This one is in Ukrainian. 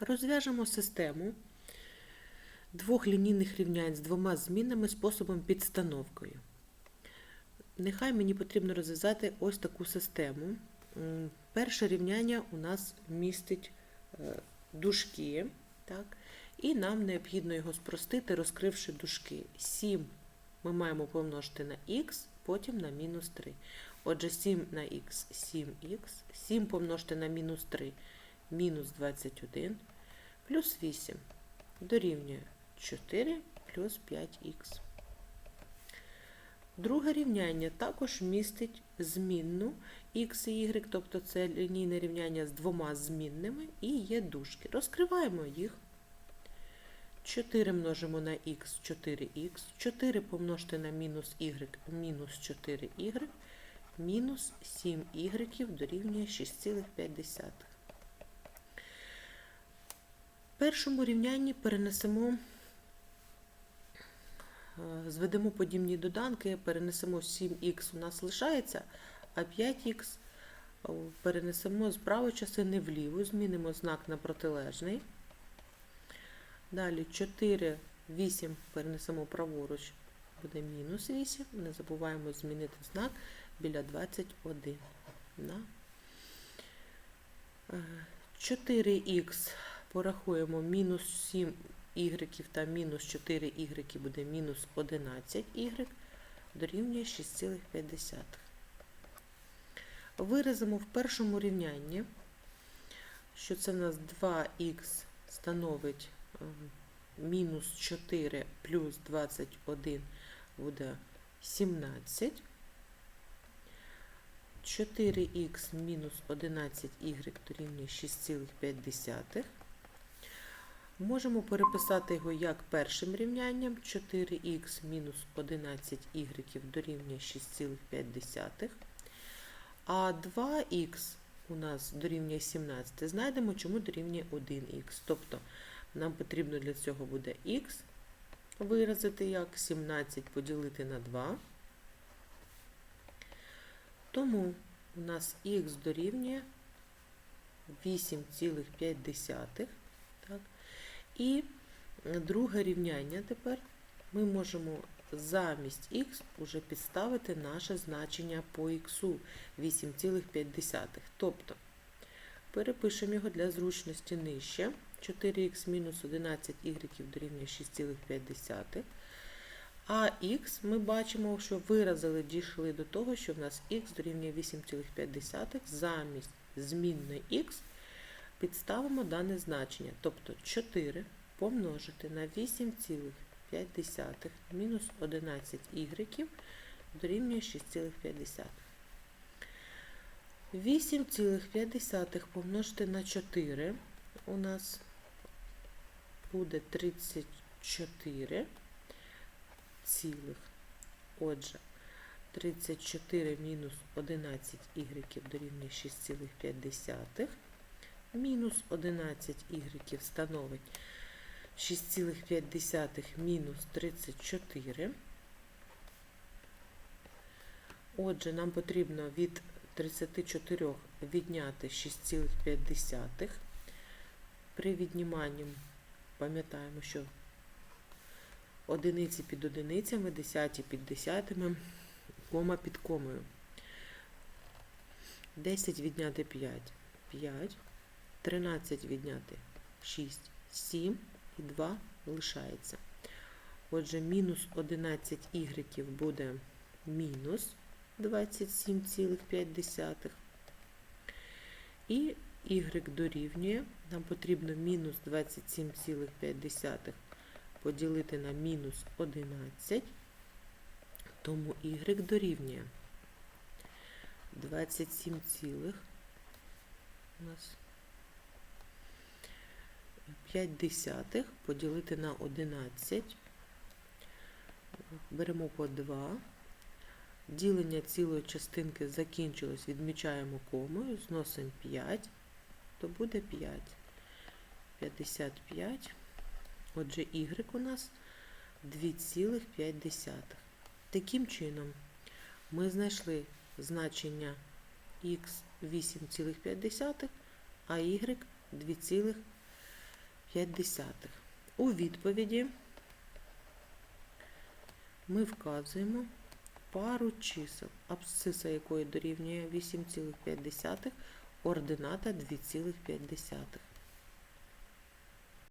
Розв'яжемо систему двох лінійних рівнянь з двома змінними способом підстановкою. Нехай мені потрібно розв'язати ось таку систему. Перше рівняння у нас містить е, дужки, так? і нам необхідно його спростити, розкривши дужки. 7 ми маємо помножити на х, потім на мінус 3. Отже, 7 на х 7х, 7 помножити на мінус 3 мінус 21 плюс 8 дорівнює 4 плюс 5х. Друге рівняння також містить змінну х і y, тобто це лінійне рівняння з двома змінними і є дужки. Розкриваємо їх. 4 множимо на х 4х, 4 помножити на мінус y мінус 4y, мінус 7y дорівнює 6,5. Першому рівнянні перенесемо, е, зведемо подібні доданки, перенесемо 7х у нас лишається, а 5х е, перенесемо з правої частини в ліву, змінимо знак на протилежний. Далі 4, 8 перенесемо праворуч, буде мінус 8. Не забуваємо змінити знак біля 21. На 4х порахуємо мінус 7 y та мінус 4 y буде мінус 11 y дорівнює 6,5. Виразимо в першому рівнянні, що це у нас 2х становить е, мінус 4 плюс 21 буде 17. 4х мінус 11y дорівнює 6,5. Можемо переписати його як першим рівнянням 4х мінус 11y дорівнює 6,5. А 2х у нас дорівнює 17. Знайдемо, чому дорівнює 1х. Тобто нам потрібно для цього буде х виразити як 17 поділити на 2. Тому у нас х дорівнює 8,5. Так? І друге рівняння тепер ми можемо замість х вже підставити наше значення по х 8,5. Тобто перепишемо його для зручності нижче. 4х мінус 11y дорівнює 6,5. А х ми бачимо, що виразили, дійшли до того, що в нас х дорівнює 8,5 замість змінної х підставимо дане значення. Тобто 4 помножити на 8,5 мінус 11 y дорівнює 6,5. 8,5 помножити на 4 у нас буде 34 цілих. Отже, 34 мінус 11 y дорівнює 6,5. Мінус 11 y становить 6,5 мінус 34. Отже, нам потрібно від 34 відняти 6,5. При відніманні пам'ятаємо, що одиниці під одиницями, десяті під десятими, кома під комою. 10 відняти 5, 5, 13 відняти 6, 7 і 2 лишається. Отже, мінус 11 y буде мінус 27,5. І y дорівнює, нам потрібно мінус 27,5 поділити на мінус 11, тому y дорівнює 27, цілих у нас 5 поділити на 11, беремо по 2. Ділення цілої частинки закінчилось, відмічаємо комою, зносимо 5, то буде 5. 55. Отже, y у нас 2,5. Таким чином, ми знайшли значення х 8,5, а y 2,5. 8,5. У відповіді ми вказуємо пару чисел, абсциса якої дорівнює 8,5, ордината 2,5.